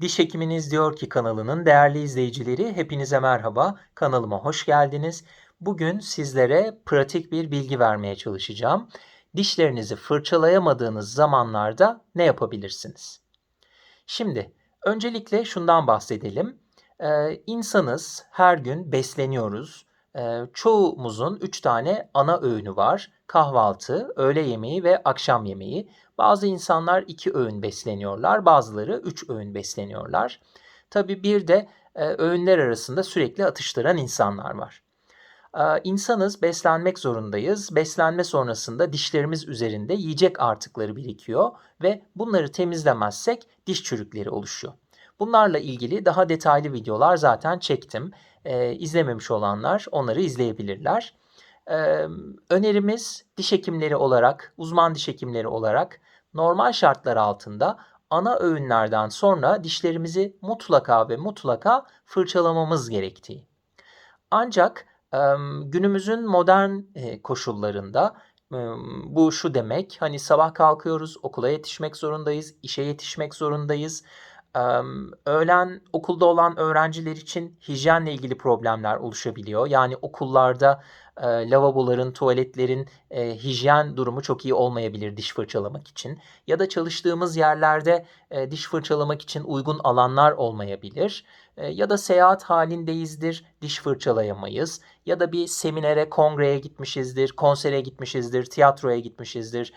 Diş Hekiminiz Diyor ki kanalının değerli izleyicileri hepinize merhaba. Kanalıma hoş geldiniz. Bugün sizlere pratik bir bilgi vermeye çalışacağım. Dişlerinizi fırçalayamadığınız zamanlarda ne yapabilirsiniz? Şimdi öncelikle şundan bahsedelim. Ee, insanız, her gün besleniyoruz. Çoğumuzun 3 tane ana öğünü var. Kahvaltı, öğle yemeği ve akşam yemeği. Bazı insanlar 2 öğün besleniyorlar, bazıları 3 öğün besleniyorlar. Tabii bir de öğünler arasında sürekli atıştıran insanlar var. İnsanız, beslenmek zorundayız. Beslenme sonrasında dişlerimiz üzerinde yiyecek artıkları birikiyor ve bunları temizlemezsek diş çürükleri oluşuyor. Bunlarla ilgili daha detaylı videolar zaten çektim. Ee, izlememiş olanlar onları izleyebilirler. Ee, önerimiz diş hekimleri olarak, uzman diş hekimleri olarak normal şartlar altında ana öğünlerden sonra dişlerimizi mutlaka ve mutlaka fırçalamamız gerektiği. Ancak e, günümüzün modern e, koşullarında e, bu şu demek hani sabah kalkıyoruz okula yetişmek zorundayız, işe yetişmek zorundayız. Öğlen okulda olan öğrenciler için hijyenle ilgili problemler oluşabiliyor. Yani okullarda lavaboların, tuvaletlerin hijyen durumu çok iyi olmayabilir diş fırçalamak için. Ya da çalıştığımız yerlerde diş fırçalamak için uygun alanlar olmayabilir. Ya da seyahat halindeyizdir, diş fırçalayamayız. Ya da bir seminere, kongreye gitmişizdir, konsere gitmişizdir, tiyatroya gitmişizdir.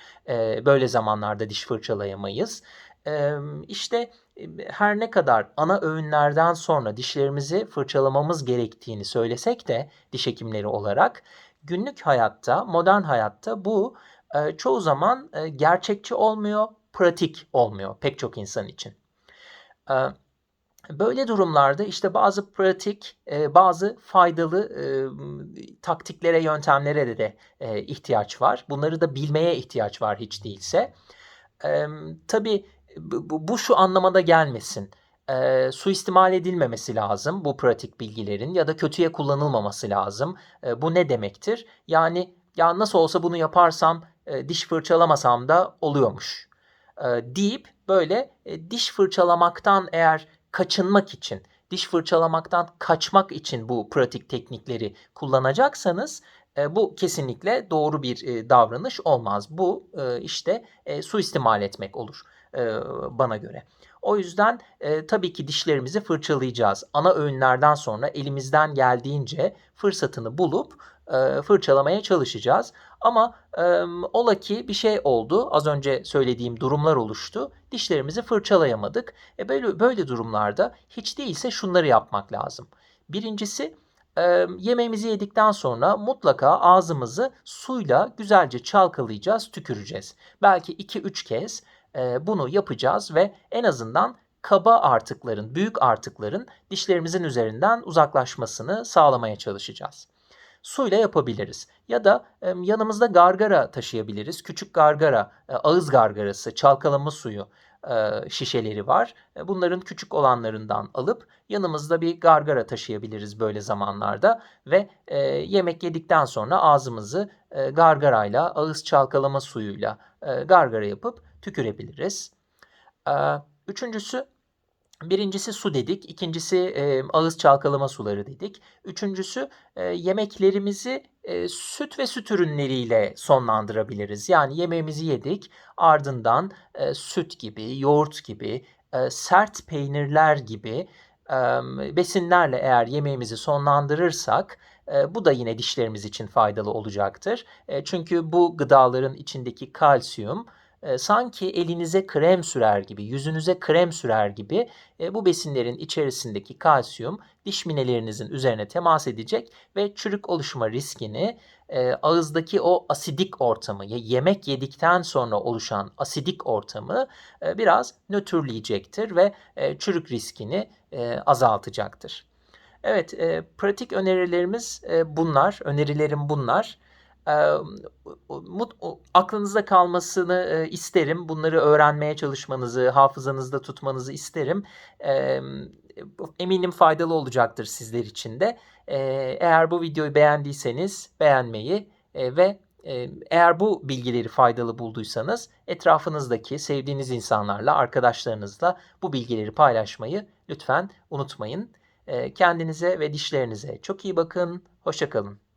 Böyle zamanlarda diş fırçalayamayız. E, işte her ne kadar ana öğünlerden sonra dişlerimizi fırçalamamız gerektiğini söylesek de diş hekimleri olarak günlük hayatta, modern hayatta bu çoğu zaman gerçekçi olmuyor, pratik olmuyor pek çok insan için. Böyle durumlarda işte bazı pratik, bazı faydalı taktiklere, yöntemlere de, ihtiyaç var. Bunları da bilmeye ihtiyaç var hiç değilse. Tabii bu, bu şu anlamada gelmesin. E, suistimal edilmemesi lazım bu pratik bilgilerin ya da kötüye kullanılmaması lazım. E, bu ne demektir? Yani ya nasıl olsa bunu yaparsam e, diş fırçalamasam da oluyormuş e, deyip böyle e, diş fırçalamaktan eğer kaçınmak için, diş fırçalamaktan kaçmak için bu pratik teknikleri kullanacaksanız e, bu kesinlikle doğru bir e, davranış olmaz. Bu e, işte e, suistimal etmek olur e, bana göre. O yüzden e, tabii ki dişlerimizi fırçalayacağız. Ana öğünlerden sonra elimizden geldiğince fırsatını bulup e, fırçalamaya çalışacağız. Ama e, ola ki bir şey oldu. Az önce söylediğim durumlar oluştu. Dişlerimizi fırçalayamadık. E, böyle böyle durumlarda hiç değilse şunları yapmak lazım. Birincisi e, yemeğimizi yedikten sonra mutlaka ağzımızı suyla güzelce çalkalayacağız, tüküreceğiz. Belki 2-3 kez e, bunu yapacağız ve en azından kaba artıkların, büyük artıkların dişlerimizin üzerinden uzaklaşmasını sağlamaya çalışacağız. Suyla yapabiliriz. Ya da yanımızda gargara taşıyabiliriz. Küçük gargara, e, ağız gargarası, çalkalama suyu şişeleri var. E, bunların küçük olanlarından alıp yanımızda bir gargara taşıyabiliriz böyle zamanlarda ve e, yemek yedikten sonra ağzımızı e, gargarayla, ağız çalkalama suyuyla e, gargara yapıp tükürebiliriz. E, üçüncüsü Birincisi su dedik, ikincisi e, ağız çalkalama suları dedik. Üçüncüsü e, yemeklerimizi e, süt ve süt ürünleriyle sonlandırabiliriz. Yani yemeğimizi yedik, ardından e, süt gibi, yoğurt gibi, e, sert peynirler gibi e, besinlerle eğer yemeğimizi sonlandırırsak e, bu da yine dişlerimiz için faydalı olacaktır. E, çünkü bu gıdaların içindeki kalsiyum e, sanki elinize krem sürer gibi, yüzünüze krem sürer gibi e, bu besinlerin içerisindeki kalsiyum diş minelerinizin üzerine temas edecek ve çürük oluşma riskini e, ağızdaki o asidik ortamı, yemek yedikten sonra oluşan asidik ortamı e, biraz nötrleyecektir ve e, çürük riskini e, azaltacaktır. Evet, e, pratik önerilerimiz e, bunlar, önerilerim bunlar mut, aklınızda kalmasını isterim. Bunları öğrenmeye çalışmanızı, hafızanızda tutmanızı isterim. eminim faydalı olacaktır sizler için de. eğer bu videoyu beğendiyseniz beğenmeyi ve Ee, Eğer bu bilgileri faydalı bulduysanız etrafınızdaki sevdiğiniz insanlarla, arkadaşlarınızla bu bilgileri paylaşmayı lütfen unutmayın. Ee, Kendinize ve dişlerinize çok iyi bakın. Hoşça kalın.